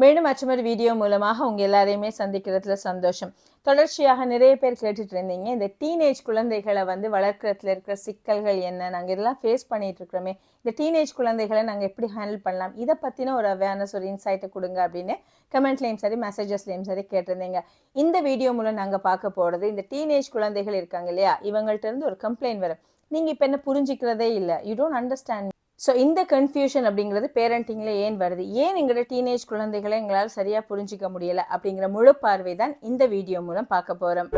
மீண்டும் மற்றொரு வீடியோ மூலமாக உங்க எல்லாரையுமே சந்திக்கிறதுல சந்தோஷம். தொடர்ச்சியாக நிறைய பேர் கேட்டுட்டு இருந்தீங்க. இந்த டீனேஜ் குழந்தைகளை வந்து வளர்க்குறதுல இருக்கிற சிக்கல்கள் என்ன? நாங்கள் இதெல்லாம் ஃபேஸ் பண்ணிட்டு இருக்கிறோமே. இந்த டீனேஜ் குழந்தைகளை நாங்கள் எப்படி ஹேண்டில் பண்ணலாம்? இதை பற்றின ஒரு அவேர்னஸ் ஒரு இன்சைட்டை கொடுங்க அப்படின்னு கமெண்ட்லேயும் சரி மெசேஜஸ்லேயும் சரி கேட்டிருந்தீங்க. இந்த வீடியோ மூலம் நாங்கள் பார்க்க போகிறது இந்த டீனேஜ் குழந்தைகள் இருக்காங்க இல்லையா? இவங்கள்ட்ட இருந்து ஒரு கம்ப்ளைண்ட் வரும். நீங்கள் இப்போ என்ன புரிஞ்சிக்கிறதே இல்லை. யூ டோன்ட் அண்டர்ஸ்டாண்ட் ஸோ இந்த கன்ஃபியூஷன் அப்படிங்கிறது பேரண்டிங்கில் ஏன் வருது? ஏன் எங்களோட டீனேஜ் குழந்தைகளை எங்களால் சரியாக புரிஞ்சிக்க முடியலை? அப்படிங்கிற முழு பார்வை தான் இந்த வீடியோ மூலம் பார்க்க போகிறோம்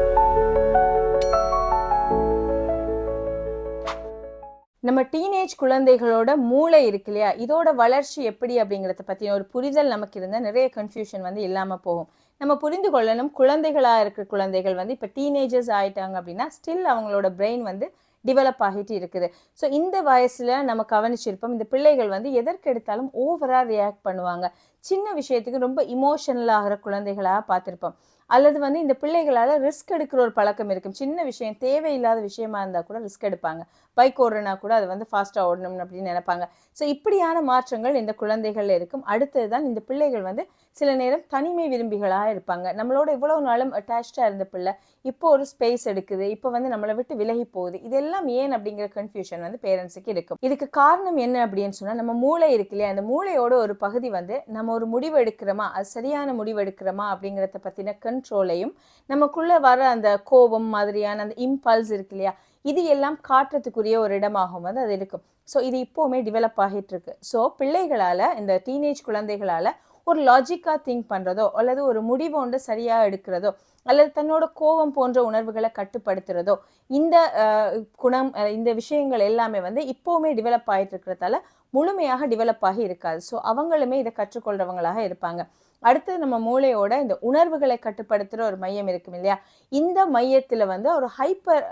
நம்ம டீனேஜ் குழந்தைகளோட மூளை இருக்கு இல்லையா? இதோட வளர்ச்சி எப்படி அப்படிங்கிறத பற்றின ஒரு புரிதல் நமக்கு இருந்தால் நிறைய கன்ஃபியூஷன் வந்து இல்லாமல் போகும். நம்ம புரிந்து கொள்ளணும் குழந்தைகளாக இருக்கிற குழந்தைகள் வந்து இப்போ டீனேஜர்ஸ் ஆயிட்டாங்க அப்படின்னா ஸ்டில் அவங்களோட பிரெயின் வந்து டிவலப் ஆகிட்டு இருக்குது. ஸோ இந்த வயசில் நம்ம கவனிச்சிருப்போம் இந்த பிள்ளைகள் வந்து எதற்கு எடுத்தாலும் ஓவராக ரியாக்ட் பண்ணுவாங்க. சின்ன விஷயத்துக்கு ரொம்ப இமோஷனல் ஆகிற குழந்தைகளாக பார்த்துருப்போம். அல்லது வந்து இந்த பிள்ளைகளால் ரிஸ்க் எடுக்கிற ஒரு பழக்கம் இருக்கும். சின்ன விஷயம் தேவையில்லாத விஷயமா இருந்தால் கூட ரிஸ்க் எடுப்பாங்க. பைக் ஓடுறனா கூட அது வந்து ஃபாஸ்ட்டாக ஓடணும் அப்படின்னு நினைப்பாங்க. ஸோ இப்படியான மாற்றங்கள் இந்த குழந்தைகளில் இருக்கும். அடுத்தது தான் இந்த பிள்ளைகள் வந்து சில நேரம் தனிமை விரும்பிகளாக இருப்பாங்க. நம்மளோட இவ்வளவு நாளும் அட்டாச்சாக இருந்த பிள்ளை இப்போ ஒரு ஸ்பேஸ் எடுக்குது. இப்போ வந்து நம்மளை விட்டு விலகி போகுது. இதெல்லாம் ஏன் அப்படிங்கிற கன்ஃபியூஷன் வந்து பேரண்ட்ஸுக்கு இருக்கும். இதுக்கு காரணம் என்ன அப்படின்னு சொன்னால் நம்ம மூளை இருக்கு இல்லையா? அந்த மூளையோட ஒரு பகுதி வந்து நம்ம ஒரு முடிவு எடுக்கிறோமா? அது சரியான முடிவு எடுக்கிறோமா? அப்படிங்கிறத பற்றின கண்ட்ரோலையும் நமக்குள்ளே வர அந்த கோபம் மாதிரியான அந்த இம்பல்ஸ் இருக்கு இல்லையா? இது எல்லாம் காட்டுறதுக்குரிய ஒரு இடமாகவும் வந்து அது இருக்கும். ஸோ இது இப்போவுமே டெவலப் ஆகிட்டு இருக்கு. ஸோ பிள்ளைகளால் இந்த டீனேஜ் குழந்தைகளால் ஒரு லாஜிக்காக திங்க் பண்ணுறதோ அல்லது ஒரு முடிவு ஒன்று சரியாக எடுக்கிறதோ அல்லது தன்னோட கோபம் போன்ற உணர்வுகளை கட்டுப்படுத்துறதோ இந்த குணம் இந்த விஷயங்கள் எல்லாமே வந்து இப்போவுமே டெவலப் ஆகிட்டு இருக்கிறதால முழுமையாக டெவலப் ஆகி இருக்காது. ஸோ அவங்களுமே இதை கற்றுக்கொள்றவங்களாக இருப்பாங்க. அடுத்தது நம்ம மூளையோட இந்த உணர்வுகளை கட்டுப்படுத்துகிற ஒரு மையம் இருக்கும் இல்லையா? இந்த மையத்தில் வந்து ஒரு ஹைப்பர்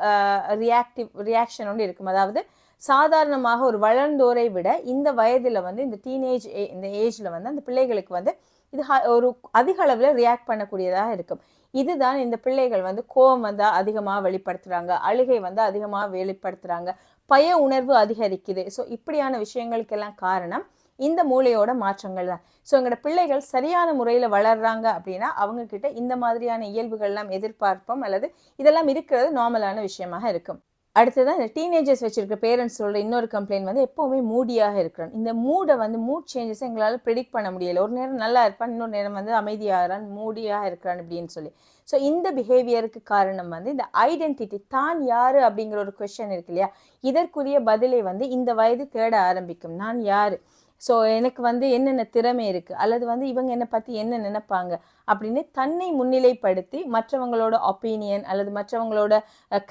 ரியாக்டிவ் ரியாக்ஷன் ஒன்று இருக்கும். அதாவது சாதாரணமாக ஒரு வளர்ந்தோரை விட இந்த வயதில் வந்து இந்த டீனேஜ் இந்த ஏஜில் வந்து அந்த பிள்ளைகளுக்கு வந்து இது ஒரு அதிக அளவில் ரியாக்ட் பண்ணக்கூடியதாக இருக்கும். இதுதான் இந்த பிள்ளைகள் வந்து கோபம் வந்தால் அதிகமாக வெளிப்படுத்துகிறாங்க அழுகை வந்து அதிகமாக வெளிப்படுத்துகிறாங்க பய உணர்வு அதிகரிக்குது. ஸோ இப்படியான விஷயங்களுக்கெல்லாம் காரணம் இந்த மூளையோட மாற்றங்கள் தான். ஸோ எங்களோட பிள்ளைகள் சரியான முறையில் வளர்றாங்க அப்படின்னா அவங்க கிட்ட இந்த மாதிரியான இயல்புகள்லாம் எதிர்பார்ப்போம் அல்லது இதெல்லாம் இருக்கிறது நார்மலான விஷயமாக இருக்கும். அடுத்ததான் இந்த டீனேஜர்ஸ் வச்சுருக்க பேரண்ட்ஸ் சொல்கிற இன்னொரு கம்ப்ளைண்ட் வந்து எப்போவுமே மூடியாக இருக்கிறான் இந்த மூடை வந்து மூட் சேஞ்சஸ் எங்களால் ப்ரிடிக்ட் பண்ண முடியலை. ஒரு நேரம் நல்லா இருப்பான் இன்னொரு நேரம் வந்து அமைதியாகிறான் மூடியாக இருக்கிறான் அப்படின்னு சொல்லி. ஸோ இந்த பிஹேவியருக்கு காரணம் வந்து இந்த ஐடென்டிட்டி தான் யார் அப்படிங்கிற ஒரு கொஷன் இருக்கு இல்லையா? இதற்குரிய பதிலை வந்து இந்த வயது தேட ஆரம்பிக்கும். நான் யார்? ஸோ எனக்கு வந்து என்னென்ன திறமை இருக்குது அல்லது வந்து இவங்க என்னை பற்றி என்ன நினைப்பாங்க? அப்படின்னு தன்னை முன்னிலைப்படுத்தி மற்றவங்களோட ஒப்பீனியன் அல்லது மற்றவங்களோட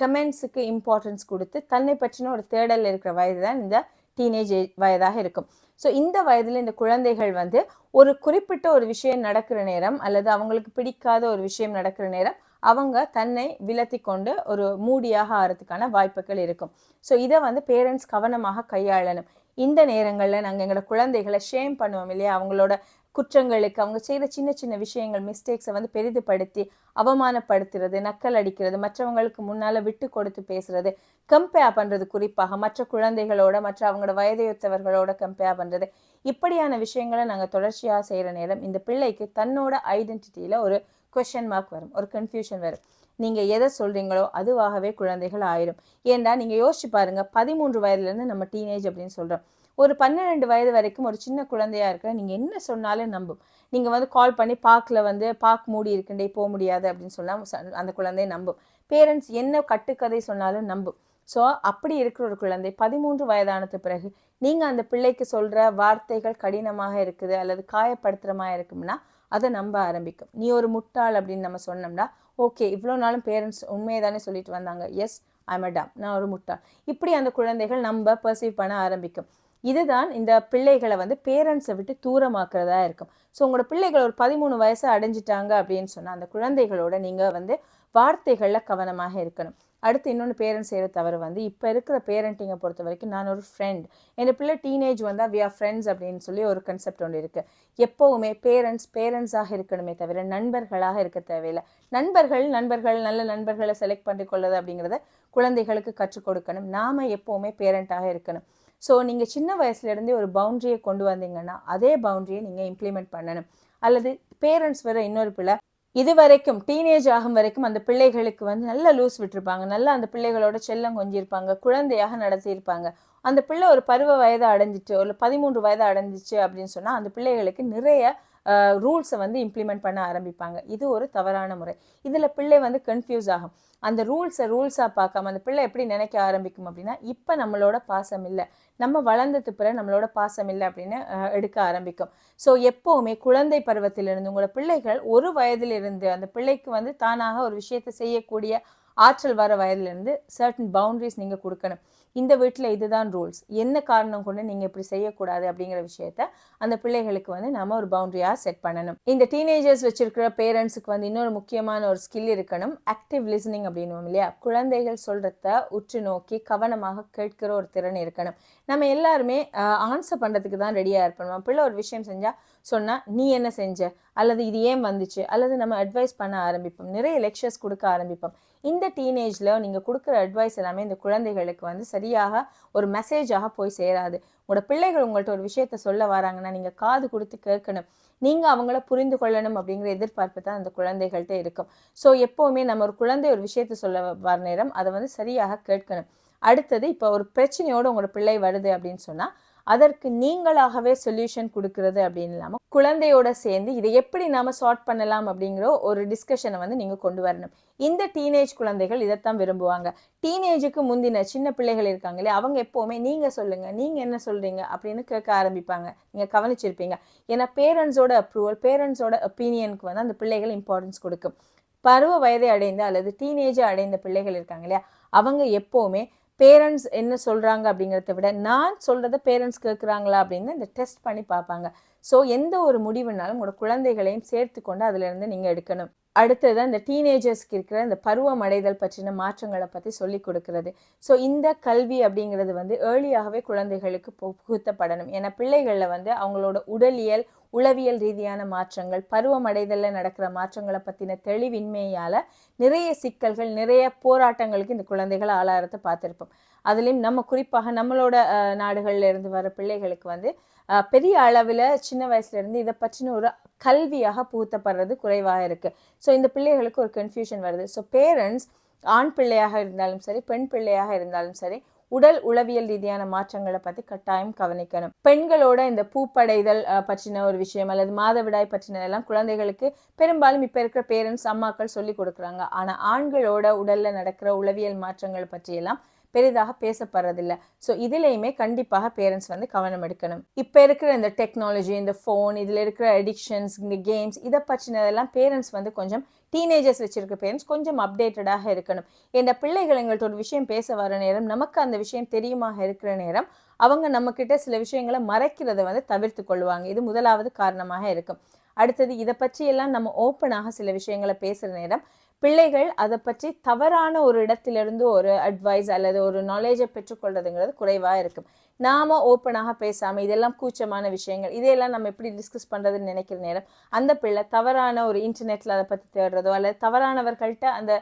கமெண்ட்ஸுக்கு இம்பார்ட்டன்ஸ் கொடுத்து தன்னை பற்றின ஒரு தேடல் இருக்கிற வயது தான் இந்த டீனேஜ் வயதாக இருக்கும். ஸோ இந்த வயதில் இந்த குழந்தைகள் வந்து ஒரு குறிப்பிட்ட ஒரு விஷயம் நடக்கிற நேரம் அல்லது அவங்களுக்கு பிடிக்காத ஒரு விஷயம் நடக்கிற நேரம் அவங்க தன்னை விலத்தி கொண்டு ஒரு மூடியாக ஆகிறதுக்கான வாய்ப்புகள் இருக்கும். ஸோ இதை வந்து பேரண்ட்ஸ் கவனமாக கையாளணும். இந்த நேரங்களில் நாங்கள் எங்களோட குழந்தைகளை ஷேம் பண்ணுவோம் இல்லையா? அவங்களோட குற்றங்களுக்கு அவங்க செய்கிற சின்ன சின்ன விஷயங்கள் மிஸ்டேக்ஸை வந்து பெரிதுபடுத்தி அவமானப்படுத்துறது நக்கல் அடிக்கிறது மற்றவங்களுக்கு முன்னால் விட்டு கொடுத்து பேசுறது கம்பேர் பண்ணுறது குறிப்பாக மற்ற குழந்தைகளோட மற்ற அவங்களோட வயதையொத்தவர்களோட கம்பேர் பண்ணுறது இப்படியான விஷயங்களை நாங்கள் தொடர்ச்சியாக செய்கிற நேரம் இந்த பிள்ளைக்கு தன்னோட ஐடென்டிட்டியில் ஒரு கொஷன் மார்க் வரும் ஒரு கன்ஃபியூஷன் வரும். நீங்கள் எதை சொல்கிறீங்களோ அதுவாகவே குழந்தைகள் ஆயிரும். ஏன்டா? நீங்கள் யோசிச்சு பாருங்கள் பதிமூன்று வயதுலேருந்து நம்ம டீனேஜ் அப்படின்னு சொல்கிறோம் ஒரு பன்னிரெண்டு வயது வரைக்கும் ஒரு சின்ன குழந்தையாக இருக்கிற நீங்கள் என்ன சொன்னாலும் நம்பும். நீங்கள் வந்து கால் பண்ணி பார்க்கில் வந்து பார்க் மூடி இருக்குண்டே போக முடியாது அப்படின்னு சொன்னால் அந்த குழந்தைய நம்பும். பேரண்ட்ஸ் என்ன கட்டுக்கதை சொன்னாலும் நம்பும். ஸோ அப்படி இருக்கிற ஒரு குழந்தை பதிமூன்று வயதானது பிறகு நீங்கள் அந்த பிள்ளைக்கு சொல்கிற வார்த்தைகள் கடினமாக இருக்குது அல்லது காயப்படுத்துகிறமாக இருக்கும்னா அதை நம்ப ஆரம்பிக்கும். நீ ஒரு முட்டாள் அப்படின்னு நம்ம சொன்னோம்னா ஓகே இவ்வளோ நாளும் பேரண்ட்ஸ் உண்மையை தானே சொல்லிட்டு வந்தாங்க. எஸ் ஐம் அ டம் நான் ஒரு முட்டாள். இப்படி அந்த குழந்தைகள் நம்ம பர்சீவ் பண்ண ஆரம்பிக்கும். இதுதான் இந்த பிள்ளைகளை வந்து பேரண்ட்ஸை விட்டு தூரமாக்குறதா இருக்கும். ஸோ உங்களோட பிள்ளைகள் ஒரு பதிமூணு வயசு அடைஞ்சிட்டாங்க அப்படின்னு சொன்னால் அந்த குழந்தைகளோட நீங்கள் வந்து வார்த்தைகளில் கவனமாக இருக்கணும். அடுத்து இன்னொன்று பேரண்ட்ஸ் செய்கிற தவிர வந்து இப்போ இருக்கிற பேரண்டிங்கை பொறுத்த வரைக்கும் நான் ஒரு ஃப்ரெண்ட் என் பிள்ளை டீனேஜ் வந்தால் வி ஆர் ஃப்ரெண்ட்ஸ் அப்படின்னு சொல்லி ஒரு கன்செப்ட் ஒன்று இருக்குது எப்போவுமே பேரண்ட்ஸ் பேரண்ட்ஸாக இருக்கணுமே தவிர நண்பர்களாக இருக்க தேவையில்லை. நண்பர்கள் நண்பர்கள் நல்ல நண்பர்களை செலக்ட் பண்ணி கொள்ளது அப்படிங்கிறத குழந்தைகளுக்கு கற்றுக் கொடுக்கணும். நாம் எப்போவுமே பேரண்ட்டாக இருக்கணும். ஸோ நீங்கள் சின்ன வயசுலேருந்தே ஒரு பவுண்ட்ரியை கொண்டு வந்தீங்கன்னா அதே பவுண்ட்ரியை நீங்கள் இம்ப்ளிமெண்ட் பண்ணணும். அல்லது பேரண்ட்ஸ் வர இன்னொரு பிள்ளை இது வரைக்கும் டீனேஜ் ஆகும் வரைக்கும் அந்த பிள்ளைகளுக்கு வந்து நல்லா லூஸ் விட்டுருப்பாங்க. நல்லா அந்த பிள்ளைகளோட செல்லம் கொஞ்சிருப்பாங்க குழந்தையாக நடத்தியிருப்பாங்க. அந்த பிள்ளை ஒரு பருவ வயதை அடைஞ்சிட்டு ஒரு பதிமூன்று வயதை அடைஞ்சிச்சு அப்படின்னு சொன்னால் அந்த பிள்ளைகளுக்கு நிறைய ரூல்ஸை வந்து இம்ப்ளிமெண்ட் பண்ண ஆரம்பிப்பாங்க. இது ஒரு தவறான முறை. இதில் பிள்ளை வந்து கன்ஃபியூஸ் ஆகும். அந்த ரூல்ஸை ரூல்ஸாக பார்க்காம அந்த பிள்ளை எப்படி நினைக்க ஆரம்பிக்கும் அப்படின்னா இப்போ நம்மளோட பாசம் இல்லை. நம்ம வளர்ந்தது பிறகு நம்மளோட பாசம் இல்லை அப்படின்னு எடுக்க ஆரம்பிக்கும். ஸோ எப்போவுமே குழந்தை பருவத்திலிருந்து உங்களோட பிள்ளைகள் ஒரு வயதிலிருந்து அந்த பிள்ளைக்கு வந்து தானாக ஒரு விஷயத்தை செய்யக்கூடிய ஆற்றல் வர வயதிலிருந்து சர்டன் பவுண்டரிஸ் நீங்கள் கொடுக்கணும். இந்த வீட்டில் இதுதான் ரூல்ஸ் என்ன காரணம் கொண்டு நீங்கள் இப்படி செய்யக்கூடாது அப்படிங்கிற விஷயத்த அந்த பிள்ளைகளுக்கு வந்து நம்ம ஒரு பவுண்டரியாக செட் பண்ணணும். இந்த டீனேஜர்ஸ் வச்சிருக்கிற பேரண்ட்ஸுக்கு வந்து இன்னொரு முக்கியமான ஒரு ஸ்கில் இருக்கணும். ஆக்டிவ் லிசனிங் அப்படின்னுவோம் இல்லையா? குழந்தைகள் சொல்கிறத உற்று நோக்கி கவனமாக கேட்கிற ஒரு திறன் இருக்கணும். நம்ம எல்லாருமே ஆன்சர் பண்ணுறதுக்கு தான் ரெடியாக இருப்போம் பிள்ளை ஒரு விஷயம் செஞ்சால் சொன்னால் நீ என்ன செஞ்ச? அல்லது இது ஏன் வந்துச்சு? அல்லது நம்ம அட்வைஸ் பண்ண ஆரம்பிப்போம். நிறைய லெக்சர்ஸ் கொடுக்க ஆரம்பிப்போம். இந்த டீனேஜில் நீங்கள் கொடுக்குற அட்வைஸ் எல்லாமே இந்த குழந்தைகளுக்கு வந்து சரியாக ஒரு மெசேஜாக போய் சேராது. உங்களோட பிள்ளைகள் உங்கள்கிட்ட ஒரு விஷயத்த சொல்ல வராங்கன்னா நீங்கள் காது கொடுத்து கேட்கணும். நீங்கள் அவங்கள புரிந்து கொள்ளணும் அப்படிங்கிற எதிர்பார்ப்பு தான் அந்த குழந்தைகள்கிட்ட இருக்கும். ஸோ எப்போவுமே நம்ம ஒரு குழந்தை ஒரு விஷயத்த சொல்ல வர நேரம் அதை வந்து சரியாக கேட்கணும். அடுத்தது இப்போ ஒரு பிரச்சனையோடு உங்களோட பிள்ளை வருது அப்படின்னு சொன்னால் அதற்கு நீங்களாகவே சொல்யூஷன் கொடுக்கறது அப்படின்னு இல்லாமல் குழந்தையோட சேர்ந்து இதை எப்படி நாம சார்ட் பண்ணலாம் அப்படிங்கிற ஒரு டிஸ்கஷனை வந்து நீங்கள் கொண்டு வரணும். இந்த டீனேஜ் குழந்தைகள் இதைத்தான் விரும்புவாங்க. டீனேஜுக்கு முந்தின சின்ன பிள்ளைகள் இருக்காங்களே அவங்க எப்போவுமே நீங்கள் சொல்லுங்கள் நீங்கள் என்ன சொல்கிறீங்க அப்படின்னு கேட்க ஆரம்பிப்பாங்க. நீங்கள் கவனிச்சிருப்பீங்க. ஏன்னா பேரண்ட்ஸோட அப்ரூவல் பேரண்ட்ஸோட ஒப்பீனியனுக்கு வந்து அந்த பிள்ளைகள் இம்பார்ட்டன்ஸ் கொடுக்கும். பருவ வயதை அடைந்த அல்லது டீனேஜை அடைந்த பிள்ளைகள் இருக்காங்க இல்லையா? அவங்க எப்போவுமே பேரண்ட்ஸ் என்ன சொல்கிறாங்க அப்படிங்கிறத விட நான் சொல்கிறத பேரண்ட்ஸ் கேட்குறாங்களா அப்படின்னு இந்த டெஸ்ட் பண்ணி பார்ப்பாங்க. ஸோ எந்த ஒரு முடிவுனாலும் உங்களோட குழந்தைகளையும் சேர்த்து கொண்டு அதிலிருந்து நீங்கள் எடுக்கணும். அடுத்தது அந்த டீனேஜர்ஸ்க்கு இருக்கிற இந்த பருவம் அடைதல் பற்றின மாற்றங்களை பற்றி சொல்லி கொடுக்கறது. ஸோ இந்த கல்வி அப்படிங்கிறது வந்து ஏர்லியாகவே குழந்தைகளுக்கு பு- புகுத்தப்படணும். ஏன்னா பிள்ளைகளில் வந்து அவங்களோட உடலியல் உளவியல் ரீதியான மாற்றங்கள் பருவமடைதலில் நடக்கிற மாற்றங்களை பற்றின தெளிவின்மையால் நிறைய சிக்கல்கள் நிறைய போராட்டங்களுக்கு இந்த குழந்தைகள் ஆளாரத்தை பார்த்துருப்போம். அதுலேயும் நம்ம குறிப்பாக நம்மளோட நாடுகளில் இருந்து வர பிள்ளைகளுக்கு வந்து பெரிய அளவில் சின்ன வயசுலேருந்து இதை பற்றின ஒரு கல்வியாக புகுத்தப்படுறது குறைவாக இருக்குது ஸோ இந்த பிள்ளைகளுக்கு ஒரு கன்ஃபியூஷன் வருது. ஸோ பேரண்ட்ஸ் ஆண் பிள்ளையாக இருந்தாலும் சரி பெண் பிள்ளையாக இருந்தாலும் சரி உடல் உளவியல் ரீதியான மாற்றங்களை பற்றி கட்டாயம் கவனிக்கணும். பெண்களோட இந்த பூப்படைதல் பற்றின ஒரு விஷயம் அல்லது மாதவிடாய் பற்றினதெல்லாம் குழந்தைகளுக்கு பெரும்பாலும் இப்போ இருக்கிற பேரண்ட்ஸ் அம்மாக்கள் சொல்லி கொடுக்குறாங்க. ஆனால் ஆண்களோட உடலில் நடக்கிற உளவியல் மாற்றங்கள் பற்றியெல்லாம் பெரிதாக பேசப்படுறதில்ல. ஸோ இதுலேயுமே கண்டிப்பாக பேரண்ட்ஸ் வந்து கவனம் எடுக்கணும். இப்போ இருக்கிற இந்த டெக்னாலஜி இந்த ஃபோன் இதில் இருக்கிற அடிக்ஷன்ஸ் இந்த கேம்ஸ் இதை பற்றினதெல்லாம் பேரண்ட்ஸ் வந்து கொஞ்சம் டீனேஜர்ஸ் வச்சிருக்க பேரண்ட்ஸ் கொஞ்சம் அப்டேட்டடாக இருக்கணும். இந்த பிள்ளைகள் எங்கள்கிட்ட ஒரு விஷயம் பேச வர நேரம் நமக்கு அந்த விஷயம் தெரியுமாக இருக்கிற நேரம் அவங்க நம்மக்கிட்ட சில விஷயங்களை மறைக்கிறத வந்து தவிர்த்து கொள்வாங்க. இது முதலாவது காரணமாக இருக்கும். அடுத்தது இதை பற்றியெல்லாம் நம்ம ஓப்பனாக சில விஷயங்களை பேசுகிற நேரம் பிள்ளைகள் அதை பற்றி தவறான ஒரு இடத்திலிருந்து ஒரு அட்வைஸ் அல்லது ஒரு நாலேஜை பெற்றுக்கொள்றதுங்கிறது குறைவாக இருக்கும். நாம ஓப்பனாக பேசாமல் இதெல்லாம் கூச்சமான விஷயங்கள் இதையெல்லாம் நம்ம எப்படி டிஸ்கஸ் பண்ணுறதுன்னு நினைக்கிற நேரம் அந்த பிள்ளை தவறான ஒரு இன்டர்நெட்டில் அதை பற்றி தேடுறதோ அல்லது தவறானவர்கள்ட்ட அந்த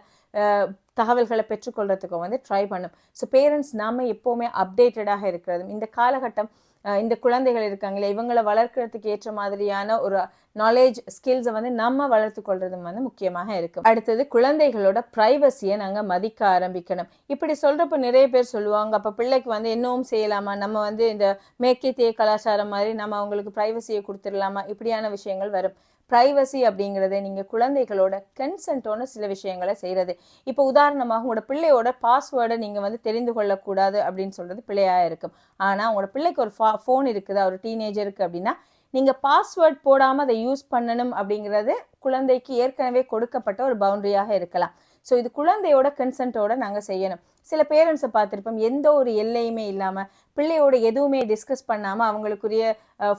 தகவல்களை பெற்றுக்கொள்கிறதுக்கும் வந்து ட்ரை பண்ணும். ஸோ பேரண்ட்ஸ் நாம் எப்போவுமே அப்டேட்டடாக இருக்கிறதும் இந்த காலகட்டம் இந்த குழந்தைகள் இருக்காங்களே இவங்களை வளர்க்கறதுக்கு ஏற்ற மாதிரியான ஒரு நாலேஜ் ஸ்கில்ஸை வந்து நம்ம வளர்த்து கொள்றதும் வந்து முக்கியமாக இருக்கும். அடுத்தது குழந்தைகளோட ப்ரைவசியை நாங்கள் மதிக்க ஆரம்பிக்கணும். இப்படி சொல்கிறப்ப நிறைய பேர் சொல்லுவாங்க அப்போ பிள்ளைக்கு வந்து என்னவும் செய்யலாமா நம்ம வந்து இந்த மேற்கத்திய கலாச்சாரம் மாதிரி நம்ம அவங்களுக்கு ப்ரைவசியை கொடுத்துடலாமா இப்படியான விஷயங்கள் வரும். ப்ரைவசி அப்படிங்கிறது நீங்கள் குழந்தைகளோட கன்சென்ட்டோட சில விஷயங்களை செய்கிறது இப்போ உதாரணமாக உங்களோட பிள்ளையோட பாஸ்வேர்டை நீங்கள் வந்து தெரிந்து கொள்ளக்கூடாது அப்படின்னு சொல்கிறது பிள்ளையாக இருக்கும். ஆனால் உங்களோட பிள்ளைக்கு ஒரு ஃபா ஃபோன் இருக்குதா ஒரு டீனேஜருக்கு அப்படின்னா நீங்கள் பாஸ்வேர்ட் போடாமல் அதை யூஸ் பண்ணணும் அப்படிங்கிறது குழந்தைக்கு ஏற்கனவே கொடுக்கப்பட்ட ஒரு பவுண்டரியாக இருக்கலாம். ஸோ இது குழந்தையோட கன்சென்ட்டோட நாங்கள் செய்யணும். சில பேரண்ட்ஸை பார்த்துருப்போம் எந்த ஒரு எல்லையுமே இல்லாமல் பிள்ளையோட எதுவுமே டிஸ்கஸ் பண்ணாமல் அவங்களுக்குரிய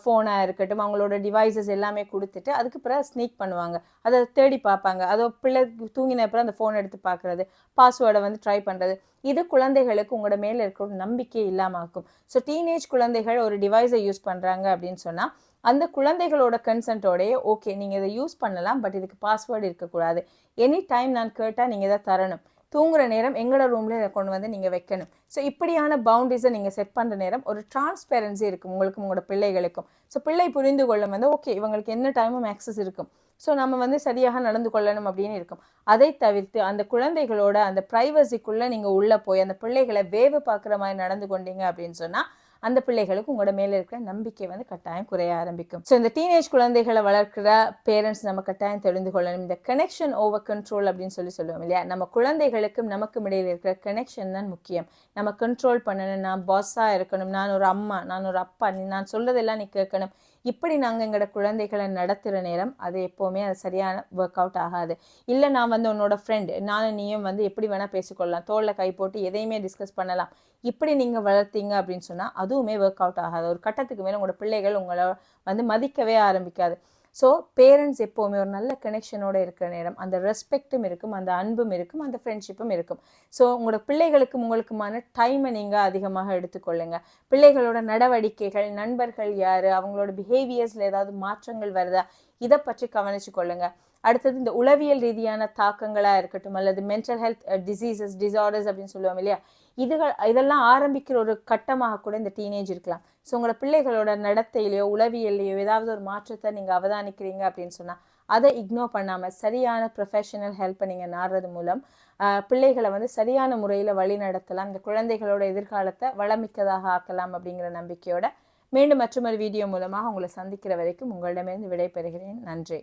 ஃபோனாக இருக்கட்டும் அவங்களோட டிவைசஸ் எல்லாமே கொடுத்துட்டு அதுக்கு பிறகு ஸ்னீக் பண்ணுவாங்க. அதை தேடி பார்ப்பாங்க. அதோ பிள்ளை தூங்கின அப்புறம் அந்த ஃபோன் எடுத்து பார்க்குறது பாஸ்வேர்டை வந்து ட்ரை பண்ணுறது இது குழந்தைகளுக்கு உங்களோட மேலே இருக்கிற ஒரு நம்பிக்கை இல்லாமல் ஆக்கும். ஸோ டீனேஜ் குழந்தைகள் ஒரு டிவைஸை யூஸ் பண்ணுறாங்க அப்படின்னு சொன்னால் அந்த குழந்தைகளோட கன்சென்ட்டோடய ஓகே நீங்கள் இதை யூஸ் பண்ணலாம் பட் இதுக்கு பாஸ்வேர்டு இருக்கக்கூடாது. எனி டைம் நான் கேட்டால் நீங்கள் இதை தரணும். தூங்குகிற நேரம் எங்களோட ரூமில் இதை கொண்டு வந்து நீங்கள் வைக்கணும். ஸோ இப்படியான பவுண்டரிஸை நீங்கள் செட் பண்ணுற நேரம் ஒரு டிரான்ஸ்பெரன்சி இருக்கும் உங்களுக்கும் உங்களோட பிள்ளைகளுக்கும். ஸோ பிள்ளை புரிந்து கொள்ளும் வந்து ஓகே இவங்களுக்கு என்ன டைமும் ஆக்சஸ் இருக்கும். ஸோ நம்ம வந்து சரியாக நடந்து கொள்ளணும் அப்படின்னு இருக்கும். அதை தவிர்த்து அந்த குழந்தைகளோட அந்த ப்ரைவசிக்குள்ளே நீங்கள் உள்ளே போய் அந்த பிள்ளைகளை வேவு பார்க்குற மாதிரி நடந்து கொண்டீங்க அப்படின்னு சொன்னால் அந்த பிள்ளைகளுக்கு உங்களோட மேலே இருக்கிற நம்பிக்கை வந்து கட்டாயம் குறைய ஆரம்பிக்கும். ஸோ இந்த டீனேஜ் குழந்தைகளை வளர்க்கிற பேரண்ட்ஸ் நம்ம கட்டாயம் தெரிந்து கொள்ளணும். இந்த கனெக்ஷன் ஓவர் கண்ட்ரோல் அப்படின்னு சொல்லி சொல்லுவோம் இல்லையா? நம்ம குழந்தைகளுக்கும் நமக்கும் இடையில் இருக்கிற கனெக்ஷன் தான் முக்கியம். நம்ம கண்ட்ரோல் பண்ணணும். நான் பாஸாக இருக்கணும். நான் ஒரு அம்மா நான் ஒரு அப்பா நீ நான் சொல்றதெல்லாம் நீ கேட்கணும். இப்படி நாங்கள் எங்களோட குழந்தைகளை நடத்துகிற நேரம் அது எப்போவுமே அது சரியான ஒர்க் அவுட் ஆகாது. இல்லை நான் வந்து உன்னோட ஃப்ரெண்டு நானும் நீயும் வந்து எப்படி வேணால் பேசிக்கொள்ளலாம். தோளில் கை போட்டு எதையுமே டிஸ்கஸ் பண்ணலாம். இப்படி நீங்கள் வளர்த்தீங்க அப்படின்னு சொன்னால் அது அதுவுமே ஒர்க் அவுட் ஆகாது. ஒரு கட்டத்துக்கு மேலே உங்களோட பிள்ளைகள் உங்களை வந்து மதிக்கவே ஆரம்பிக்காது. ஸோ பேரண்ட்ஸ் எப்போவுமே ஒரு நல்ல கனெக்ஷனோட இருக்கிற நேரம் அந்த ரெஸ்பெக்ட்டும் இருக்கும் அந்த அன்பும் இருக்கும் அந்த ஃப்ரெண்ட்ஷிப்பும் இருக்கும். ஸோ உங்களோட பிள்ளைகளுக்கும் உங்களுக்குமான டைமை நீங்கள் அதிகமாக எடுத்துக்கொள்ளுங்க. பிள்ளைகளோட நடவடிக்கைகள் நண்பர்கள் யார் அவங்களோட பிஹேவியர்ஸில் ஏதாவது மாற்றங்கள் வருதா இதை பற்றி கவனித்து கொள்ளுங்கள் அடுத்தது இந்த உளவியல் ரீதியான தாக்கங்களாக இருக்கட்டும் அல்லது மென்டல் ஹெல்த் டிசீசஸ் டிசார்டர்ஸ் அப்படின்னு சொல்லுவோம் இல்லையா? இதுகள் இதெல்லாம் ஆரம்பிக்கிற ஒரு கட்டமாக கூட இந்த டீனேஜ் இருக்கலாம். ஸோ உங்களோட பிள்ளைகளோட நடத்தையிலையோ உளவியல்லையோ ஏதாவது ஒரு மாற்றத்தை நீங்கள் அவதானிக்கிறீங்க அப்படின்னு சொன்னால் அதை இக்னோர் பண்ணாமல் சரியான ப்ரொஃபஷனல் ஹெல்ப்பை நீங்கள் நாடுறது மூலம் பிள்ளைகளை வந்து சரியான முறையில் வழி நடத்தலாம். இந்த குழந்தைகளோட எதிர்காலத்தை வளமிக்கதாக ஆக்கலாம் அப்படிங்கிற நம்பிக்கையோட மீண்டும் மற்றொரு வீடியோ மூலமாக உங்களை சந்திக்கிற வரைக்கும் உங்களிடமிருந்து விடைபெறுகிறேன். நன்றி.